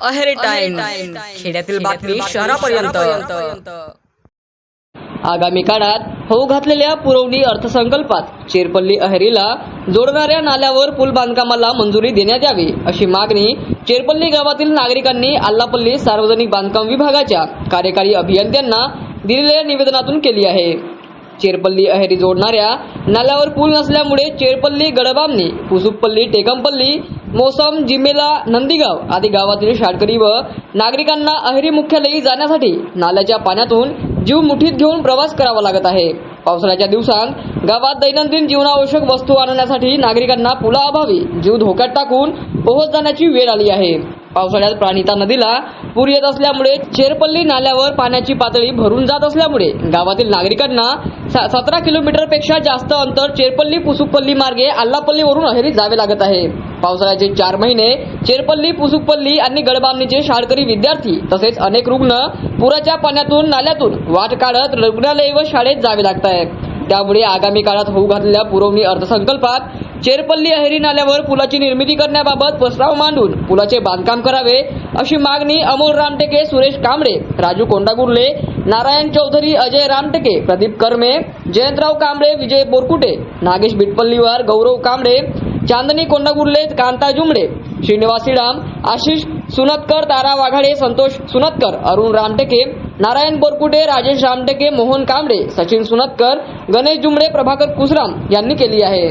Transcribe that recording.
Aheri time खेड्यातील बातमी शहरापर्यंत. आगामी काळात होऊ घातलेल्या पुरवणी अर्थसंकल्पात चेरपल्ली अहेरीला जोडणाऱ्या नाल्यावर पूल बांधकामाला मंजुरी देण्यात यावी अशी मागणी चेरपल्ली गावातील नागरिकांनी आल्लापल्ली सार्वजनिक बांधकाम विभागाच्या कार्यकारी अभियंत्यांना दिलेल्या निवेदनातून केली आहे. चेरपल्ली अहेरी जोडणाऱ्या नाल्यावर पूल नसल्यामुळे चेरपल्ली गडबामणी कुसुपल्ली टेकमपल्ली मोसम जिमेला नंदीगाव आदी गावातील शाळकरी व नागरिकांना अहेरी मुख्यालयी जाण्यासाठी नाल्याच्या पाण्यातून जीव मुठीत घेऊन प्रवास करावा लागत आहे. पावसाळ्याच्या दिवसांत गावात दैनंदिन जीवनावश्यक वस्तू आणण्यासाठी नागरिकांना पुलाअभावी जीव धोक्यात टाकून पोहोच जाण्याची वेळ आली आहे. पावसाळ्यात प्राणिता नदीला पूर येत असल्यामुळे चेरपल्ली नाल्यावर पाण्याची पातळी भरून जात असल्यामुळे गावातील नागरिकांना सतरा किलोमीटरपेक्षा जास्त अंतर चेरपल्ली पुसुकपल्ली मार्गे आल्लापल्लीवरून अहेरी जावे लागत आहे. पावसाळ्याचे चार महिने चेरपल्ली पुसुकपल्ली आणि गडबामणीचे शाळकरी विद्यार्थी तसेच अनेक रुग्ण पुराच्या पाण्यातून नाल्यातून वाट काढत रुग्णालय व शाळेत जावे लागत आहे त्यामुळे आगामी काळात होऊ घातलेल्या पुरवणी अर्थसंकल्पात चेरपल्ली अहेरी नाल्यावर पुलाची निर्मिती करण्याबाबत प्रस्ताव मांडून पुलाचे बांधकाम करावे अशी मागणी अमोल रामटेके सुरेश कांबळे राजू कोंडागुर्ले नारायण चौधरी अजय रामटेके प्रदीप कर्मे जयंतराव कांबळे विजय बोरकुटे नागेश बिटपल्लीवार गौरव कांबळे चांदनी कोंडागुर्ले कांता जुमडे श्रीनिवास राम आशिष सुनतकर तारा वाघाडे संतोष सुनतकर अरुण रामटेके नारायण बोरकुटे राजेश रामटेके मोहन कांबळे सचिन सुनतकर गणेश जुमडे प्रभाकर कुसराम यांनी केली आहे.